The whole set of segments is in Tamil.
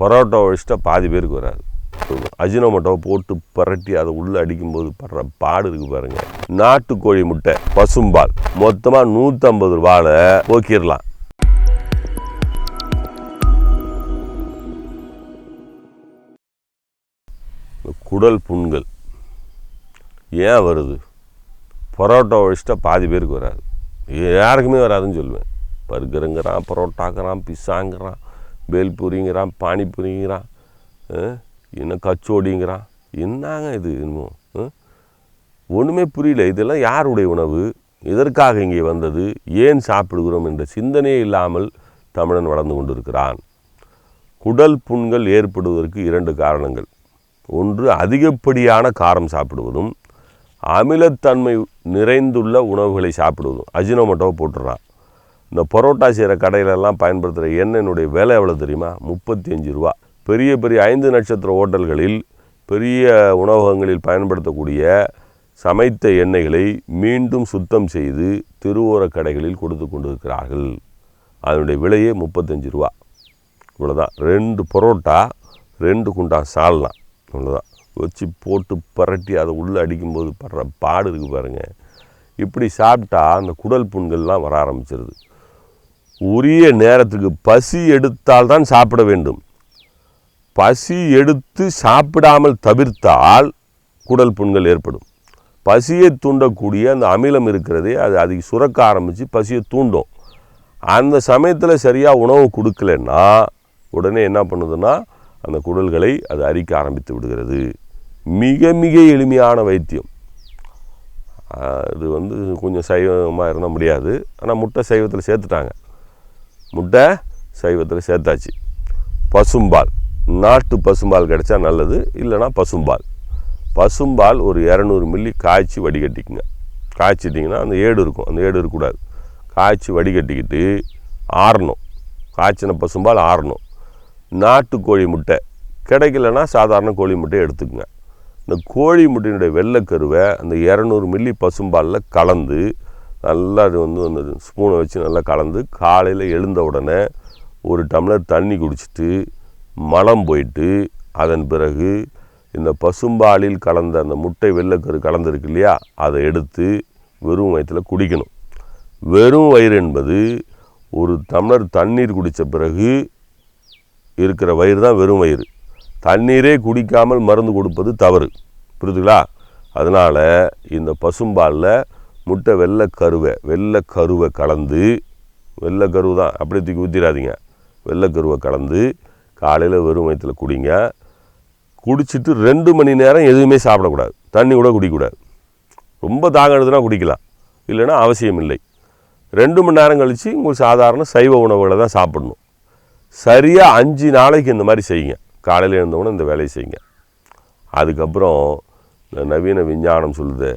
பரோட்டா வச்சுட்டா பாதி பேருக்கு வராது. அஜினோமோட்டோ போட்டு பரட்டி அதை உள்ளே அடிக்கும்போது படுற பாடு இருக்கு பாருங்க. நாட்டுக்கோழி முட்டை பசும்பால். மொத்தமாக நூற்றம்பது ரூபாயில் போக்கிடலாம் குடல் புண்கள் ஏன் வருது? பரோட்டா வச்சுட்டா பாதி பேருக்கு வராது. யாருக்குமே வராதுன்னு சொல்லுவேன். பர்கருங்கிறான் பரோட்டாங்கிறான் பிஸ்ஸாங்கிறான் பேல்பூரிங்கிறான் பானிபூரிங்கிறான் என்ன கச்சோடிங்கிறான்? என்னங்க இது இன்னும் ஒன்றுமே புரியல. இதெல்லாம் யாருடைய உணவு? எதற்காக இங்கே வந்தது? ஏன் சாப்பிடுகிறோம் என்ற சிந்தனையே இல்லாமல் தமிழன் வளர்ந்து கொண்டிருக்கிறான். குடல் புண்கள் ஏற்படுவதற்கு இரண்டு காரணங்கள். ஒன்று அதிகப்படியான காரம் சாப்பிடுவதும் அமிலத்தன்மை நிறைந்துள்ள உணவுகளை சாப்பிடுவதும். அஜினோமோட்டோவை போட்டுடுறான். இந்த பரோட்டா செய்கிற கடையிலெல்லாம் பயன்படுத்துகிற எண்ணெயினுடைய விலை எவ்வளோ தெரியுமா? முப்பத்தி அஞ்சு ரூபா. பெரிய பெரிய ஐந்து நட்சத்திர ஹோட்டல்களில் பெரிய உணவகங்களில் பயன்படுத்தக்கூடிய சமைத்த எண்ணெய்களை மீண்டும் சுத்தம் செய்து திருவோர கடைகளில் கொடுத்து கொண்டிருக்கிறார்கள். அதனுடைய விலையே முப்பத்தஞ்சு ரூபா. இவ்வளோதான் ரெண்டு பரோட்டா ரெண்டு குண்டா சால்னா. இவ்வளோதான் வச்சு போட்டு பரட்டி அதை உள்ளே அடிக்கும்போது படுற பாடு இருக்குது பாருங்கள் இப்படி சாப்பிட்டா அந்த குடல் புண்கள்லாம் வர ஆரம்பிச்சிருது. உரிய நேரத்துக்கு பசி எடுத்தால் தான் சாப்பிட வேண்டும். பசி எடுத்து சாப்பிடாமல் தவிர்த்தால் குடல் புண்கள் ஏற்படும். பசியை தூண்டக்கூடிய அந்த அமிலம் இருக்கிறதே அது அதுக்கு சுரக்க ஆரம்பித்து பசியை தூண்டும். அந்த சமயத்தில் சரியாக உணவு கொடுக்கலன்னா உடனே என்ன பண்ணுதுன்னா அந்த குடல்களை அது அரிக்க ஆரம்பித்து விடுகிறது. மிக மிக எளிமையான வைத்தியம். அது இது வந்து கொஞ்சம் சைவமாக இருந்தால் முடியாது. ஆனால் முட்டை சைவத்தில் சேர்த்துட்டாங்க. முட்டை சைவத்தில் சேர்த்தாச்சு. பசும்பால். நாட்டு பசும்பால் கிடைச்சா நல்லது இல்லைன்னா பசும்பால். பசும்பால் ஒரு இரநூறு மில்லி காய்ச்சி வடிகட்டிக்குங்க. காய்ச்சிட்டிங்கன்னா அந்த ஏடு இருக்கும் அந்த ஏடு இருக்கக்கூடாது. காய்ச்சி வடிகட்டிக்கிட்டு ஆறணும். காய்ச்சின பசும்பால் ஆறணும். நாட்டுக்கோழி முட்டை. கிடைக்கலன்னா சாதாரண கோழி முட்டையை எடுத்துக்கங்க. இந்த கோழி முட்டையினுடைய வெள்ளைக்கருவை அந்த இரநூறு மில்லி பசும்பாலில் கலந்து நல்லா அது வந்து அந்த ஸ்பூனை வச்சு நல்லா கலந்து காலையில் எழுந்த உடனே ஒரு டம்ளர் தண்ணி குடிச்சிட்டு மலம் போயிட்டு அதன் பிறகு இந்த பசும்பாலில் கலந்த அந்த முட்டை வெள்ளைக்கரு கலந்துருக்கு இல்லையா? அதை எடுத்து வெறும் வயிற்றில் குடிக்கணும். வெறும் வயிறு என்பது ஒரு டம்ளர் தண்ணீர் குடித்த பிறகு இருக்கிற வயிறு தான் வெறும் வயிறு. தண்ணீரே குடிக்காமல் மருந்து கொடுப்பது தவறு. புரியுதுங்களா? அதனால் இந்த பசும்பாலில் முட்டை வெள்ளை கருவை வெள்ளை கருவை கலந்து வெள்ளை கருவு தான் அப்படியே தூக்கி ஊற்றிடாதீங்க வெள்ளை கருவை கலந்து காலையில் வெறும் வயிற்றில் குடிங்க. குடிச்சிட்டு ரெண்டு மணி நேரம் எதுவுமே சாப்பிடக்கூடாது. தண்ணி கூட குடிக்கக்கூடாது ரொம்ப தாகம் எடுத்துனா குடிக்கலாம். இல்லைன்னா அவசியம் இல்லை. ரெண்டு மணி நேரம் கழித்து உங்களுக்கு சாதாரண சைவ உணவுகளை தான் சாப்பிடணும். சரியாக அஞ்சு நாளைக்கு இந்த மாதிரி செய்யுங்க. காலையில் எழுந்தவொடனே இந்த வேலையை செய்யுங்க. அதுக்கப்புறம் இந்த நவீன விஞ்ஞானம் சொல்லுது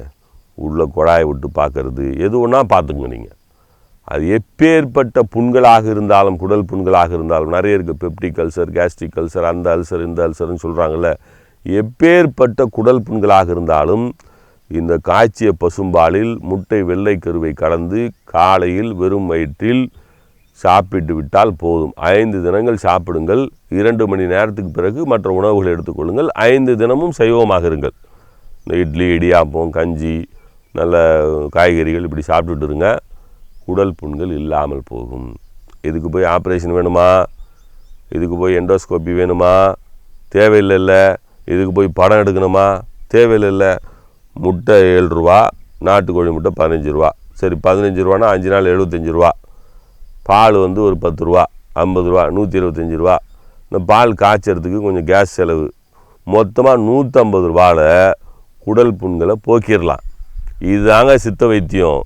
உள்ள குழாயை விட்டு பார்க்கறது எது ஒன்றா பார்த்துங்க நீங்கள் அது எப்பேற்பட்ட புண்களாக இருந்தாலும் குடல் புண்களாக இருந்தாலும் நிறைய இருக்குது பெப்டிக் அல்சர் கேஸ்ட்ரிக் அல்சர் அந்த அல்சர் இந்த அல்சர்னு சொல்கிறாங்கல்ல எப்பேற்பட்ட குடல் புண்களாக இருந்தாலும் இந்த காய்ச்சிய பசும்பாலில் முட்டை வெள்ளை கருவை கலந்து காலையில் வெறும் வயிற்றில் சாப்பிட்டு விட்டால் போதும். ஐந்து தினங்கள் சாப்பிடுங்கள். இரண்டு மணி நேரத்துக்கு பிறகு மற்ற உணவுகளை எடுத்துக்கொள்ளுங்கள். ஐந்து தினமும் சைவமாக இருங்கள். இந்த இட்லி இடியாப்பம் கஞ்சி நல்ல காய்கறிகள் இப்படி சாப்பிட்டுட்டு இருங்க. குடல் புண்கள் இல்லாமல் போகும். இதுக்கு போய் ஆப்ரேஷன் வேணுமா? இதுக்கு போய் எண்டோஸ்கோப்பி வேணுமா? தேவையில்லைல்ல. இதுக்கு போய் படம் எடுக்கணுமா? தேவையில்லைல்ல. முட்டை ஏழு ரூபா நாட்டுக்கோழி முட்டை பதினஞ்சு ரூபா. சரி பதினஞ்சு ரூபானா அஞ்சு நாள் எழுபத்தஞ்சு ரூபா. பால் வந்து ஒரு பத்து ரூபா ஐம்பது ரூபா நூற்றி இருபத்தஞ்சி ரூபா. இந்த பால் காய்ச்சறதுக்கு கொஞ்சம் கேஸ் செலவு. மொத்தமாக நூற்றம்பது ரூபாவில் குடல் புண்களை போக்கிடலாம் இதுதாங்க சித்த வைத்தியம்.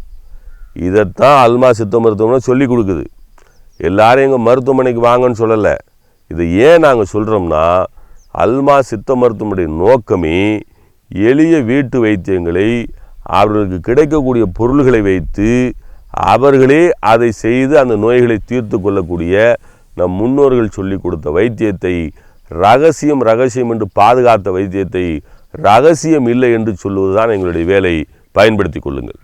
இதைத்தான் அல்மா சித்த மருத்துவம்னு சொல்லி கொடுக்குது. எல்லாரும் எங்கள் மருத்துவமனைக்கு வாங்கன்னு சொல்லலை. இதை ஏன் நாங்கள் சொல்கிறோம்னா அல்மா சித்த மருத்துவமனைய நோக்கமே எளிய வீட்டு வைத்தியங்களை அவர்களுக்கு கிடைக்கக்கூடிய பொருள்களை வைத்து அவர்களே அதை செய்து அந்த நோய்களை தீர்த்து கொள்ளக்கூடிய நம் முன்னோர்கள் சொல்லி கொடுத்த வைத்தியத்தை ரகசியம் ரகசியம் என்று பாதுகாத்த வைத்தியத்தை ரகசியம் இல்லை என்று சொல்லுவதுதான் எங்களுடைய வேலை. பயன்படுத்தி கொள்ளுங்கள்.